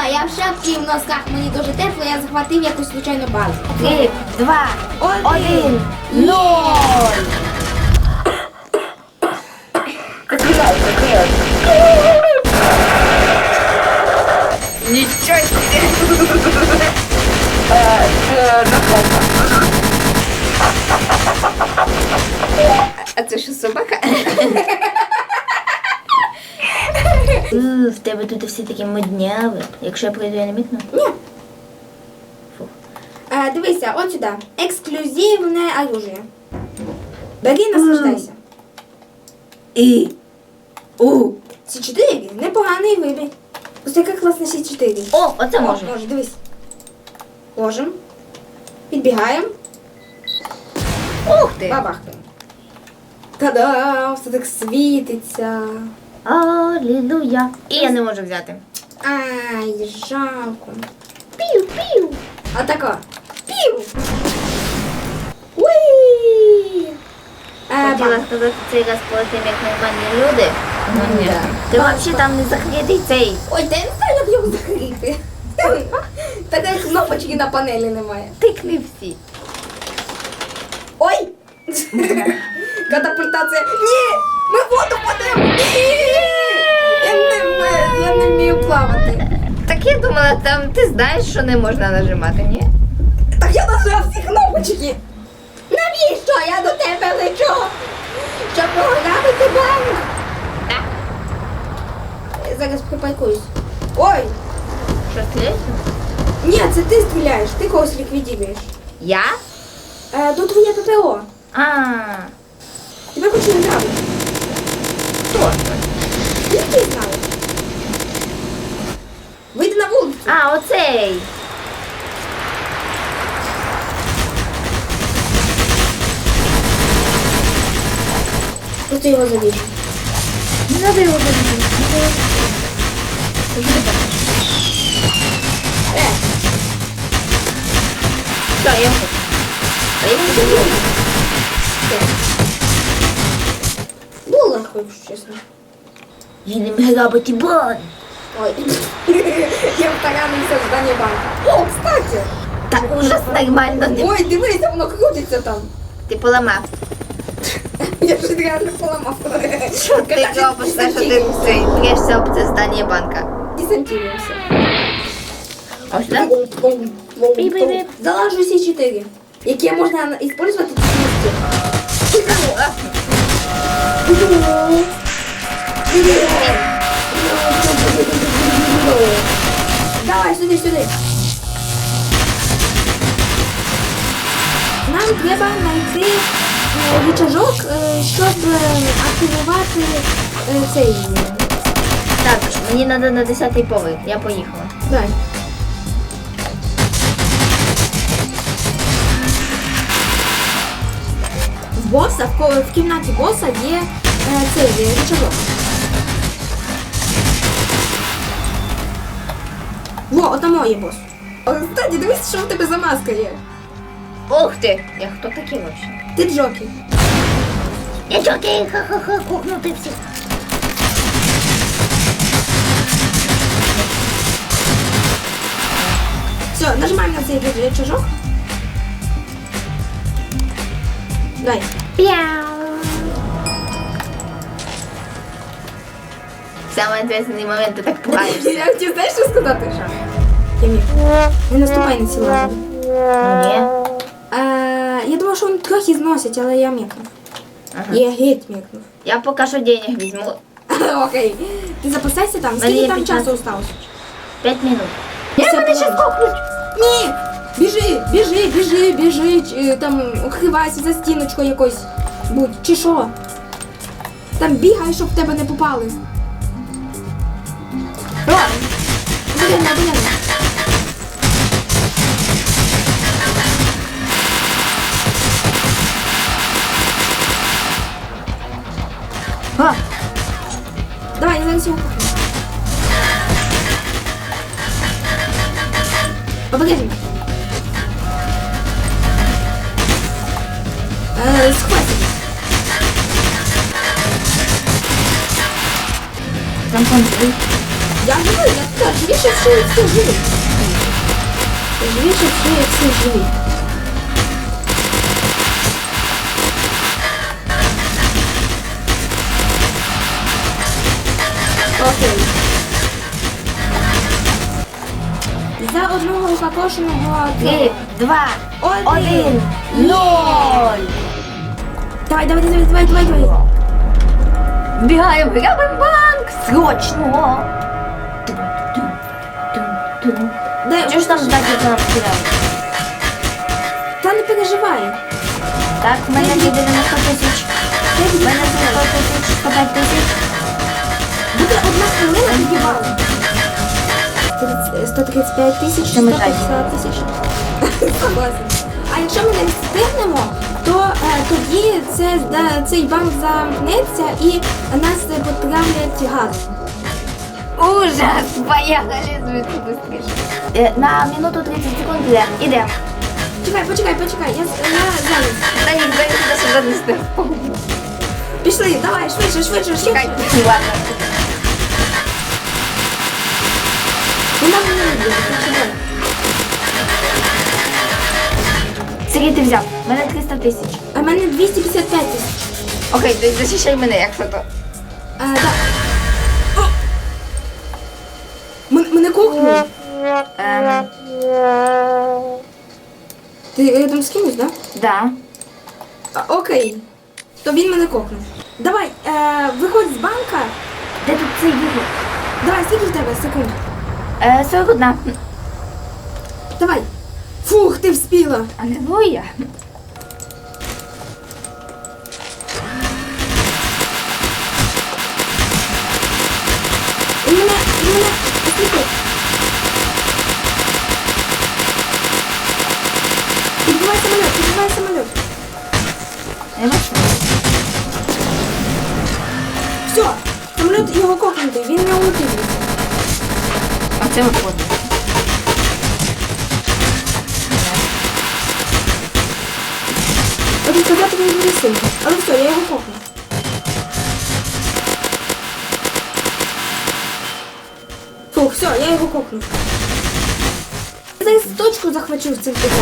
Мама, я в шапці і в носках, мені дуже тепло, я захватив якусь случайну базу. Три, два, один, ноль. Нічого. А це що собака? В тебе тут всі такі модняві. Якщо я прийду, я не мітну? Ні. Е, дивися, от сюди. Ексклюзивне оружие. Бери наслаждайся. І. У. С4 непоганий вибір. Ось яка класна С4. О, оце можна. Може, дивись. Ложим. Підбігаємо. Ух ти! Бабахкаємо. Та-да! Все так світиться. Алілуя. І я не можу взяти. Ай, жалко. Пів, пів. А тако. Пів! Уй! Е, Хотіла сказати цей раз полетим як нормальні люди. Ну ні. Да. Ти взагалі там не закритий цей. Ой, та я не знаю, як його закрити. Так як кнопочки на панелі немає. Тикни всі. Ой! Катапультація. Ні! Ми в воду падемо! Я не, вмію- я не вмію плавати. Так я думала, там ти знаєш, що не можна нажимати, ні? Так я нажав всі кнопочки. Навіщо я до тебе лечу? Щоб пограбити банк. Я Зараз припаркуюсь. Ой! Що стріляєш? Ні, це ти стріляєш, ти когось ліквідуєш. Я? Е, тут твоє ППО. А, Тебе хочуть грабити. Хто? Ніхто не знає. Вийди на вулицю. А, оцей. Просто його завіжу. Не треба його забити. Е, Все, я можу. А я не було легко, якщо чесно. Я не грабити бан. Ой. Я втаранився в здання банку. О, кстати. Так ужас нормально не. Ой, дивися, воно крутиться там. Ти поламав. Я вже реально поламав. Що ти робиш, те, що ти цей трєшся об це здання банка? Десантируємося. Ось так? Біп-біп-біп. Залажу всі чотири, які можна використовувати. Давай, сюди, сюди. Нам треба знайти е, рычажок, е, щоб е, активувати е, цей. Так, мені треба на 10-й поверх. Я поїхала. Дай. Боса, в, в кімнаті боса є е, цей є рычажок. Во, отамо є бос. Кстати, дивись, що в тебе за маска є. Ух ти! Я хто такий вообще? Ти Джокі. Я чокей, ха-ха-ха, кухнути всі. Все, нажимаємо на цей рычажок. Дай. Самый ответственный момент, ти так пугаєшся. Я хотів, знаєш, що сказати? Що? Я. Не наступай на ці лазери. Ні. Е, я думала, що вони трохи зносять, але я мікнув. Ага. Я геть мікнув. Я поки що денег візьму. Окей. Ти записайся там. Мене Скільки там 15. часу осталось? 5 минут. Я мене щас копнуть. Ні! Біжи, біжи, біжи, біжи. Чи, Там укривайся за стіночкою якось. Будь, чи що? Там бігай, щоб в тебе не попали. Обережно, обережно. А, Давай, я зараз його. Е, схватить. там контроль. Я живий, я тут живіше всі, всі живі. Живіше всі, всі живі. Окей. За одного упакошеного... Три, два, Один. один, ноль. Давай, давай, давай, давай, давай, давай. Бігаємо, грабимо банк! Срочно! Дай, Чого ж там ждати, як нам стріляли? Та не переживай. Так, в мене є 90 тисяч. В мене 100 тисяч, 105 тисяч. Буде одна хвилина тоді бал. 135 тисяч, Це ми 150 тисяч. Согласен. А якщо ми не встигнемо, то е, тоді це, да, цей банк замкнеться і нас потравлять газом. Ужас! Поехали звідси быстріше. Е, На минуту 30 секунд йдемо. Ідемо. Чекай, почекай, почекай, я, зайнят. Та ні, дай туди сюди не стив. Пішли, давай, швидше, швидше, Чекай, ладно. Вона мене не буде, Сергій, ти взяв. У мене 300 тисяч. А в мене 255 тисяч. Окей, то захищай мене, якщо то. А, да. О! Мен- Мене кухнули. Ем, Ти рядом з кимось, да? да. А, окей. То він мене кокнув. Давай, е, виходь з банка. Де тут цей вихід? Давай, скільки в тебе секунд? Е, 41. Давай. Фух, ти вспіла. А. І мене, і мене осліпив. Підбивай самоліт, підбивай самоліт. Я бачу. Все, самоліт його кокнутий, він не улетів. А це виходить. Буде. Але все, я його копну. Фух, все, я його кокну. Я зараз точку захвачу з цим типом.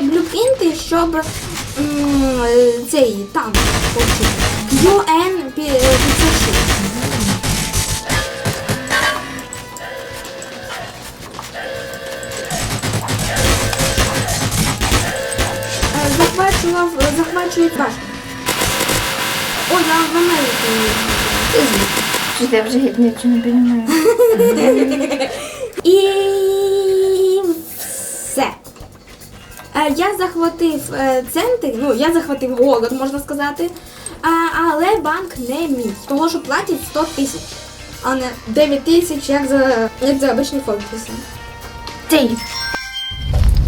Треба збирати щоб м, цей танк получити. UN 506. Е, Захвачував, захвачують. Ой, я в Америку. Ти звідки? Що я вже нічого не розумію. І Я захватив е, центр, ну я захватив голод, можна сказати. Але банк не мій, тому що платять 100 тисяч, а не 9 тисяч, як за, як за обичні фортреси. Цей.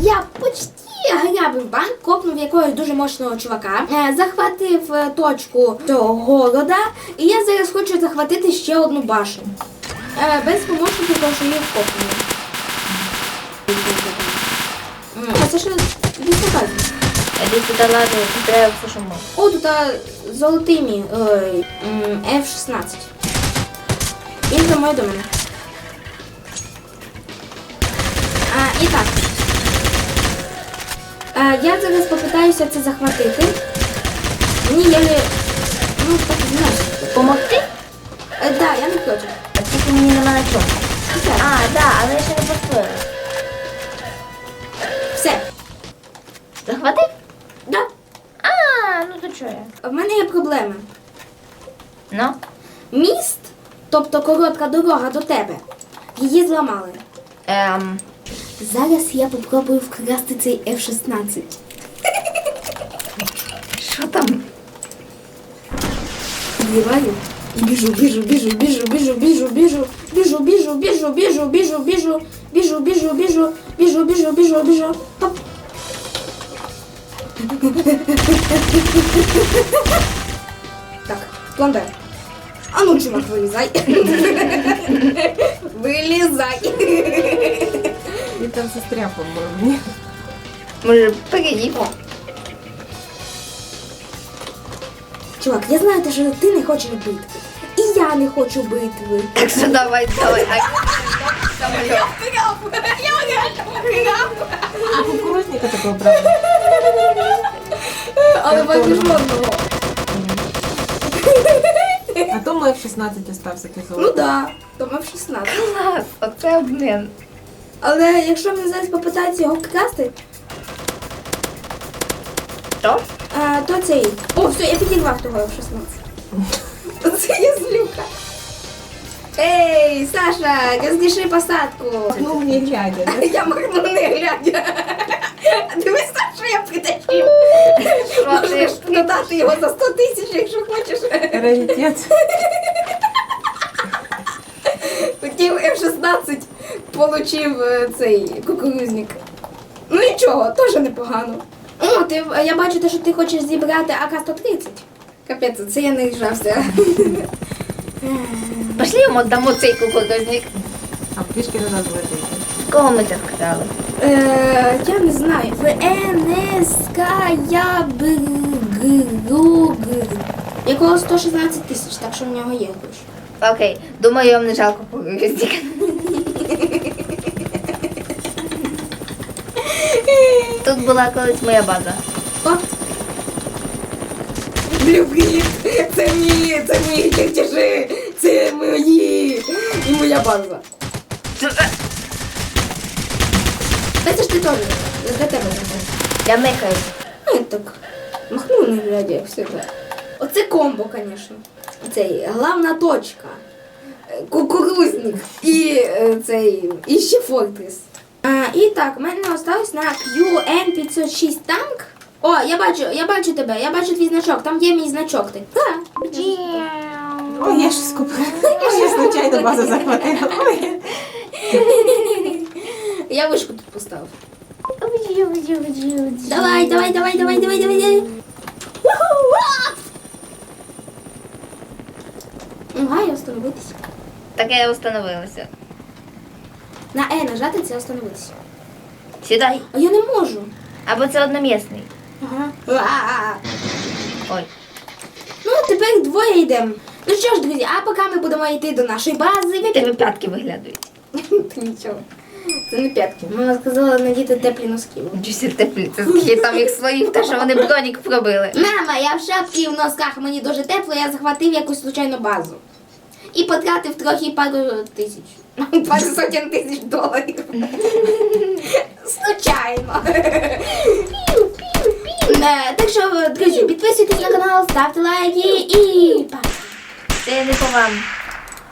Я почти грабив банк, копнув якогось дуже мощного чувака, е, захватив е, точку цього голода, і я зараз хочу захватити ще одну башню. Е, без помощників, тому що їх копнули. А це? Я десь туди ладно, треба все, що можу. О, тут золотий мій F-16. Він прямує до мене. А, і так. А, я зараз попитаюся це захватити. Мені єлі... Ну, так знаєш. Помогти? Е, да, я не проти. А тільки мені нема на чому. А, да, але я ще не построїла. Захватив? Да. А, ну то чого я? В мене є проблеми. Ну? Міст, тобто коротка дорога до тебе, її зламали. Ем, Зараз я попробую вкрасти цей F-16. що там? Зливаю. І біжу, біжу, біжу, біжу, біжу, біжу, біжу, біжу, біжу, біжу, біжу, біжу, біжу, біжу, біжу, біжу, біжу, біжу, біжу, біжу. Хоп. Так, план Б. А ну, чувак, вилізай. Вилізай. Він там застряв, по-моєму. Може, переїдемо? Чувак, я знаю, те, що ти не хочеш битви. І я не хочу битви. Так що давай, давай. А, самоліт. А кукурузника такого брали. Але байдуже одного. А то ми в 16 остався ти Ну золото. да, то ми в 16. Клас, оце обмін. Але якщо мене зараз попитається його вкрасти, Що? а, то цей. О, все, я підірвав того в 16. Це я злюка. Ей, Саша, розріши посадку. Ну, мені глядя. Я махну не глядя. Дивись, Саша, я притащив. Можеш продати його за 100 тисяч, якщо хочеш. Раритет. Хотів F-16, получив е, цей кукурузник. Ну нічого, теж непогано. О, ти, я бачу, те, що ти хочеш зібрати АК-130. Капець, це я не їжджався. Пошли йому дамо цей кукурузник. А пішки до нас летить. Кого ми це вкрали? Е, я не знаю. В НСК я Якого 116 тисяч, так що в нього є гроші. Окей, думаю, вам не жалко кукурузник. Тут була колись моя база. О! Любі, це мої, це мої чертежі, це мої і моя база. Та це ж ти теж, для тебе зробив. Я микаю. Ну, так махнув не глядя, як все так. Оце комбо, звісно. Цей главна точка. Е, Кукурузник і е, цей, і ще Фортрес. А, і так, в мене осталось на QM506 танк. О, я бачу, я бачу тебе, я бачу твій значок, там є мій значок. Ти. Так. Ой, я щось купила. Я случайно базу захватила. Ой. Я вишку тут поставив. Давай, давай, давай, давай, давай, давай, давай. Уху, а! Ну. Так я установилася. На Е нажати це остановитися. Сідай. А я не можу. Або це одномісний. Ага. А-а-а. Ой. Ну, тепер двоє йдемо. Ну що ж, друзі, а поки ми будемо йти до нашої бази, ви Тебе п'ятки виглядають. Нічого. Це не п'ятки. Мама сказала надіти теплі носки. Джусі теплі, скільки там їх слоїв, те, що вони бронік пробили. Мама, я в шапці і в носках, мені дуже тепло, я захватив якусь случайну базу. І потратив трохи пару тисяч. Пару сотень тисяч доларів. Случайно. Е, Так що, друзі, підписуйтесь на канал, ставте лайки і па. Це не по вам.